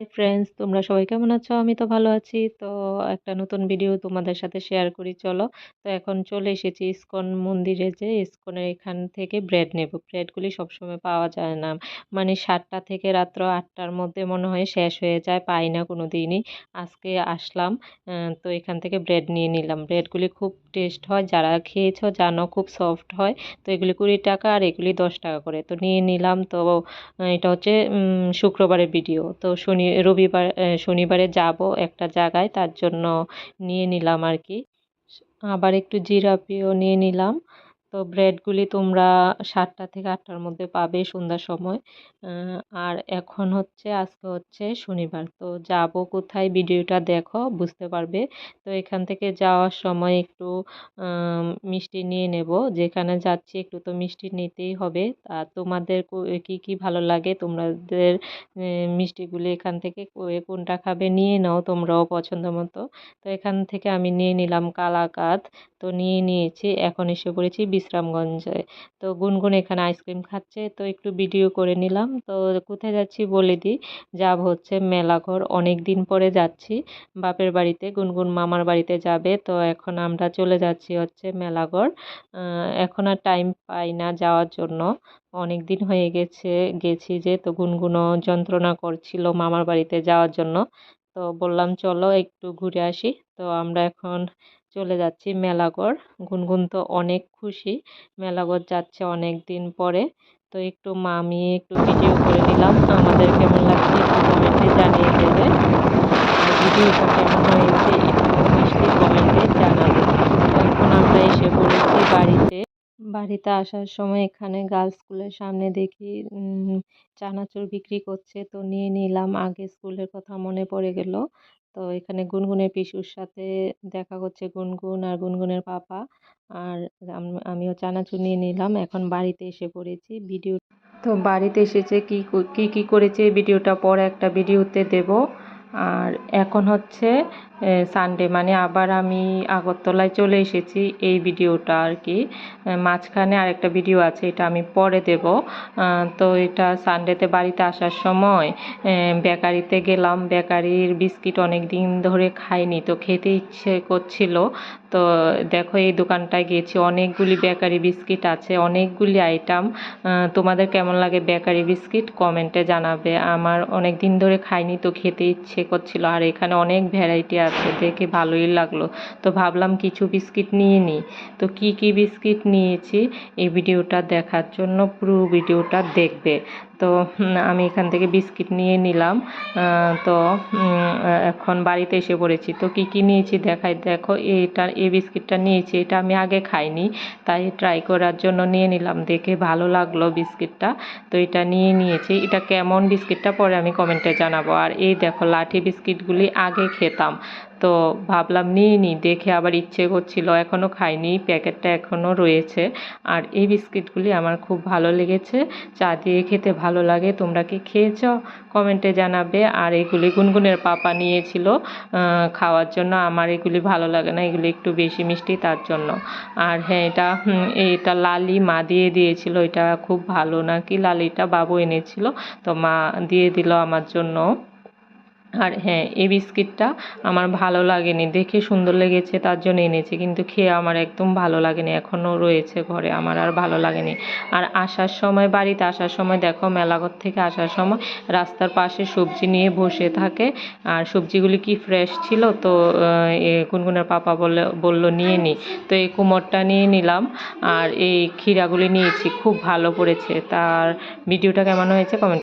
Friends তোমরা সবাই কেমন আছো? আমি তো ভালো আছি। তো একটা নতুন ভিডিও তোমাদের সাথে শেয়ার করি, চলো। তো এখন চলে এসেছি ইসকন মন্দিরে যে, ইস্কনের এখান থেকে ব্রেড নেব। ব্রেডগুলি সবসময় পাওয়া যায় না। মানে সাতটা থেকে রাত্র আটটার মধ্যে মনে হয় শেষ হয়ে যায়, পাই না কোনো দিনই আজকে আসলাম তো এখান থেকে ব্রেড নিয়ে নিলাম। ব্রেডগুলি খুব টেস্ট হয়, যারা খেয়েছো জানো খুব সফট হয়, তো এগুলি কুড়ি টাকা আর এগুলি দশ টাকা করে। তো নিয়ে নিলাম, তো এটা হচ্ছে শুক্রবারের ভিডিও তো শনি, রবিবার শনিবারে যাব একটা জায়গায়, তার জন্য নিয়ে নিলাম আর কি। আবার একটু জিরাপিও নিয়ে নিলাম। তো ব্রেডগুলি তোমরা সাতটা থেকে আটটার মধ্যে পাবে সন্ধ্যার সময়। আর এখন হচ্ছে, আজকে হচ্ছে শনিবার। তো যাব কোথায় ভিডিওটা দেখো, বুঝতে পারবে? তো এখান থেকে যাওয়ার সময় একটু মিষ্টি নিয়ে নেব। যেখানে যাচ্ছি একটু তো মিষ্টি নিতেই হবে। আর তোমাদের কো- কি ভালো লাগে? তোমাদের মিষ্টিগুলি এখান থেকে কোনটা খাবে নিয়ে নাও, তোমরাও পছন্দ মতো। তো এখান থেকে আমি নিয়ে নিলাম কালাকাঁদ। তো নিয়ে নিয়েছি, এখন এসে পড়েছি বিশ্রামগঞ্জে। তো গুনগুন এখানে আইসক্রিম খাচ্ছে, তো একটু ভিডিও করে নিলাম। তো কোথায় যাচ্ছি বলে দিই, যাব হচ্ছে মেলাঘর। অনেক দিন পরে যাচ্ছি, বাপের বাড়িতে, গুনগুন মামার বাড়িতে যাবে। তো এখন আমরা চলে যাচ্ছি হচ্ছে মেলাঘর। এখন আর টাইম পাই না যাওয়ার জন্য। অনেক দিন হয়ে গেছে, গেছি যে, তো গুনগুনও যন্ত্রণা করছিল মামার বাড়িতে যাওয়ার জন্য। তো বললাম, চলো একটু ঘুরে আসি। তো আমরা এখন চলে যাচ্ছি মেলাঘর। গুনগুন তো অনেক খুশি। মেলাঘর যাচ্ছে অনেক দিন পরে। তো একটু মামি একটু ভিডিও করে নিলাম। আমাদের কেমন লাগছে একটু কমেন্টে জানিয়ে দেবে। ভিডিওটা কেমন হয়েছে একটু কমেন্টে জানাবে। এখন আমরা এসে পড়েছি বাড়িতে। বাড়িতে আসার সময় এখানে গার্লস স্কুলের সামনে দেখি চানাচুর বিক্রি করছে। তো নিয়ে নিলাম। আগে স্কুলের কথা মনে পড়ে গেল। তো এখানে গুনগুনের পিসুর সাথে দেখা করছে গুনগুন আর গুনগুনের পাপা। আর আম- আমিও চানাচুর নিয়ে নিলাম। এখন বাড়িতে এসে পড়েছি ভিডিও তো বাড়িতে এসেছে কি কো- কি করেছে ভিডিওটা পরে একটা ভিডিওতে দেব। আর এখন হচ্ছে সানডে মানে আবার আমি আগরতলায় চলে এসেছি এই ভিডিওটা আর কি। মাঝখানে আরেকটা ভিডিও আছে, এটা আমি পরে দেব। তো এটা সানডেতে বাড়িতে আসার সময় বেকারিতে গেলাম। বেকারির বিস্কিট অনেক দিন ধরে খাইনি, তো খেতে ইচ্ছে করছিল। তো দেখো এই দোকানটায় গেছি অনেকগুলি বেকারি বিস্কিট আছে, অনেকগুলি আইটেম তোমাদের কেমন লাগে বেকারি বিস্কিট? কমেন্টে জানাবে। আমার অনেক দিন ধরে খাইনি তো খেতে ইচ্ছে করছিল। আর এখানে অনেক ভ্যারাইটি আছে, দেখে ভালোই লাগল। তো ভাবলাম কিছু বিস্কিট নিয়ে নিই তো কি কি বিস্কিট নিয়েছি? এই ভিডিওটা দেখার জন্য পুরো ভিডিওটা দেখবে। তো আমি এখান থেকে বিস্কিট নিয়ে নিলাম। তো এখন বাড়িতে এসে পড়েছি। তো কি কি নিয়েছি দেখাই। দেখো এইটা এই বিস্কিটটা নিয়েছি, এটা আমি আগে খাইনি, তাই ট্রাই করার জন্য নিয়ে নিলাম, দেখে ভালো লাগল বিস্কিটটা, তো এটা নিয়ে নিয়েছি। এটা কেমন বিস্কিটটা পরে আমি কমেন্টে জানাব। আর এই দেখো, লাঠি বিস্কিটগুলি আগে খেতাম তো ভাবলাম, নিয়ে নিই। দেখে আবার ইচ্ছে করছিল এখনও খাইনি, প্যাকেটটা এখনও রয়েছে। আর এই বিস্কিটগুলি আমার খুব ভালো লেগেছে। চা দিয়ে খেতে ভালো লাগে, তোমরা কি খেয়েছ? কমেন্টে জানাবে। আর এগুলি গুনগুনের পাপা নিয়েছিল খাওয়ার জন্য। আমার এগুলি ভালো লাগে না, এগুলি একটু বেশি মিষ্টি, তার জন্য। আর হ্যাঁ এটা এটা লালি মা দিয়ে দিয়েছিল, এটা খুব ভালো। নাকি লালিটা বাবু এনেছিল, তো মা দিয়ে দিল আমার জন্য। আর হ্যাঁ এই বিস্কিটটা আমার ভালো লাগেনি। দেখে সুন্দর লেগেছে, তার জন্য এনেছি। কিন্তু খেয়ে আমার একদম ভালো লাগেনি এখনও রয়েছে ঘরে। আমার আর ভালো লাগেনি। আর আসার সময়, বাড়িতে আসার সময়, দেখো মেলাঘর থেকে আসার সময় রাস্তার পাশে সবজি নিয়ে বসে থাকে। আর সবজিগুলি কি ফ্রেশ ছিল তো গুনগুনের পাপা বলে বলল, নিয়ে নি। তো এই কুমোরটা নিয়ে নিলাম। আর এই ক্ষীরাগুলি নিয়েছি, খুব ভালো পড়েছে। তার ভিডিওটা কেমন হয়েছে কমেন্ট